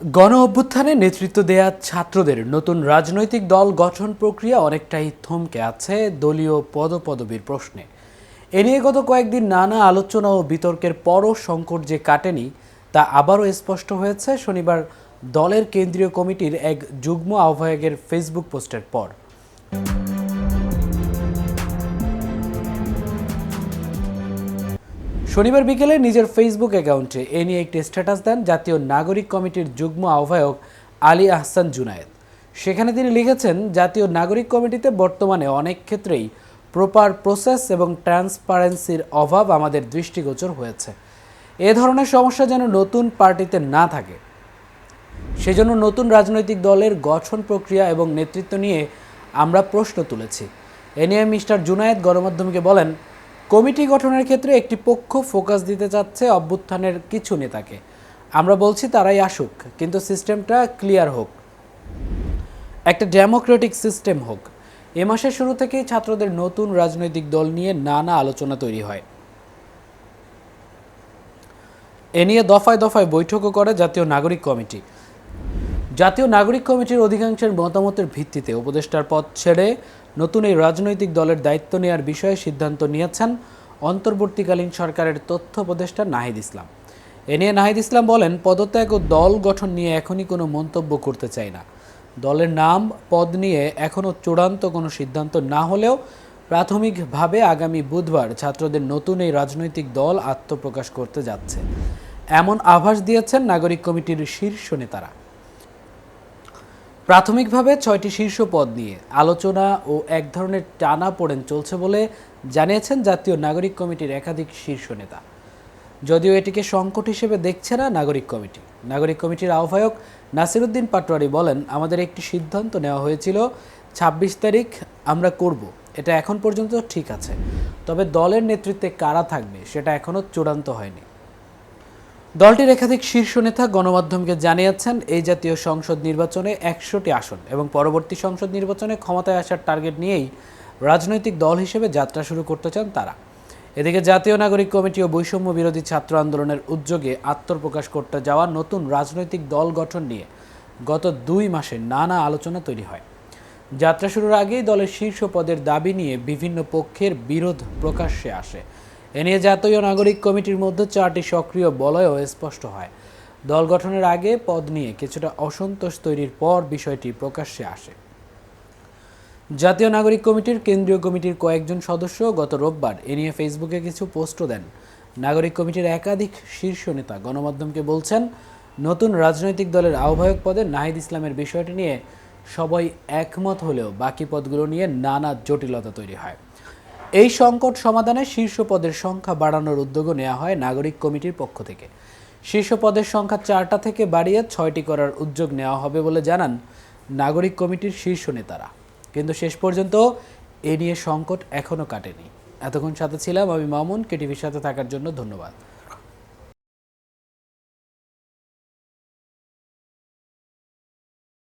গণ অভ্যুত্থানে নেতৃত্ব দেয়া ছাত্রদের নতুন রাজনৈতিক দল গঠন প্রক্রিয়া অনেকটাই থমকে আছে দলীয় পদপদবীর প্রশ্নে। এ নিয়ে গত কয়েকদিন নানা আলোচনা ও বিতর্কের পরও সংকট যে কাটেনি, তা আবারও স্পষ্ট হয়েছে শনিবার দলের কেন্দ্রীয় কমিটির এক যুগ্ম আহ্বায়কের ফেসবুক পোস্টের পর। শনিবার বিকেলে নিজের ফেসবুক অ্যাকাউন্টে এ নিয়ে একটি স্ট্যাটাস দেন জাতীয় নাগরিক কমিটির যুগ্ম আহ্বায়ক আলী আহসান জুনায়েদ। সেখানে তিনি লিখেছেন, জাতীয় নাগরিক কমিটিতে বর্তমানে অনেক ক্ষেত্রেই প্রপার প্রসেস এবং ট্রান্সপারেন্সির অভাব আমাদের দৃষ্টিগোচর হয়েছে। এ ধরনের সমস্যা যেন নতুন পার্টিতে না থাকে। সেজন্য নতুন রাজনৈতিক দলের গঠন প্রক্রিয়া এবং নেতৃত্ব নিয়ে আমরা প্রশ্ন তুলেছি। এ নিয়ে মিস্টার জুনায়েদ গণমাধ্যমকে বলেন কমিটি গঠনের ক্ষেত্রে একটি পক্ষ ফোকাস দিতে চাচ্ছে অভ্যুত্থানের কিছু নেতাকে। আমরা বলছি তারাই আসুক, কিন্তু সিস্টেমটা ক্লিয়ার হোক। একটা ডেমোক্রেটিক সিস্টেম হোক। এ মাসের শুরু থেকেই ছাত্রদের নতুন রাজনৈতিক দল নিয়ে নানা আলোচনা তৈরি হয়। এ নিয়ে দফায় দফায় বৈঠকও করে জাতীয় নাগরিক কমিটি। জাতীয় নাগরিক কমিটির অধিকাংশের মতামতের ভিত্তিতে উপদেষ্টার পদ ছেড়ে নতুন এই রাজনৈতিক দলের দায়িত্ব নেওয়ার বিষয়ে সিদ্ধান্ত নিয়েছেন অন্তর্বর্তীকালীন সরকারের তথ্য উপদেষ্টা নাহিদ ইসলাম। এ নিয়ে নাহিদ ইসলাম বলেন, পদত্যাগ ও দল গঠন নিয়ে এখনই কোনো মন্তব্য করতে চাই না। দলের নাম, পদ নিয়ে এখনও চূড়ান্ত কোনো সিদ্ধান্ত না হলেও প্রাথমিকভাবে আগামী বুধবার ছাত্রদের নতুন এই রাজনৈতিক দল আত্মপ্রকাশ করতে যাচ্ছে। এমন আভাস দিয়েছেন নাগরিক কমিটির শীর্ষ নেতারা। প্রাথমিকভাবে ছয়টি শীর্ষ পদ নিয়ে আলোচনা ও এক ধরনের টানা পড়েন চলছে বলে জানিয়েছেন জাতীয় নাগরিক কমিটির একাধিক শীর্ষ নেতা। যদিও এটিকে সংকট হিসেবে দেখছে না নাগরিক কমিটি। নাগরিক কমিটির আহ্বায়ক নাসিরুদ্দিন পাটোয়ারি বলেন, আমাদের একটি সিদ্ধান্ত নেওয়া হয়েছিল, ছাব্বিশ তারিখ আমরা করব। এটা এখন পর্যন্ত ঠিক আছে। তবে দলের নেতৃত্বে কারা থাকবে সেটা এখনও চূড়ান্ত হয়নি। দলটির একাধিক শীর্ষ নেতা গণমাধ্যমকে জানিয়েছেন, এই জাতীয় সংসদ নির্বাচনে একশোটি আসন এবং পরবর্তী সংসদ নির্বাচনে ক্ষমতায় আসার টার্গেট নিয়েই রাজনৈতিক দল হিসেবে যাত্রা শুরু করতে চান তারা। এদিকে জাতীয় নাগরিক কমিটি ও বৈষম্য বিরোধী ছাত্র আন্দোলনের উদ্যোগে আত্মপ্রকাশ করতে যাওয়া নতুন রাজনৈতিক দল গঠন নিয়ে গত দুই মাসে নানা আলোচনা তৈরি হয়। যাত্রা শুরুর আগেই দলের শীর্ষ পদের দাবি নিয়ে বিভিন্ন পক্ষের বিরোধ প্রকাশ্যে আসে। এ নিয়ে জাতীয় নাগরিক কমিটির মধ্যে চারটি সক্রিয় বলয়ও স্পষ্ট হয়। দল গঠনের আগে পদ নিয়ে কিছুটা অসন্তোষ তৈরির পর বিষয়টি প্রকাশ্যে আসে। জাতীয় নাগরিক কমিটির কেন্দ্রীয় কমিটির কয়েকজন সদস্য গত রোববার এ নিয়ে ফেসবুকে কিছু পোস্টও দেন। নাগরিক কমিটির একাধিক শীর্ষ নেতা গণমাধ্যমকে বলছেন, নতুন রাজনৈতিক দলের আহ্বায়ক পদে নাহিদ ইসলামের বিষয়টি নিয়ে সবাই একমত হলেও বাকি পদগুলো নিয়ে নানা জটিলতা তৈরি হয়। এই সংকট সমাধানে শীর্ষ পদের সংখ্যা বাড়ানোর উদ্যোগও নেওয়া হয় নাগরিক কমিটির পক্ষ থেকে। শীর্ষ পদের সংখ্যা চারটা থেকে বাড়িয়ে ছয়টি করার উদ্যোগ নেওয়া হবে বলে জানান নাগরিক কমিটির শীর্ষ নেতারা। কিন্তু শেষ পর্যন্ত এ নিয়ে সংকট এখনও কাটেনি। এতক্ষণ সাথে ছিলাম আমি মামুন, কেটিভির সাথে থাকার জন্য ধন্যবাদ।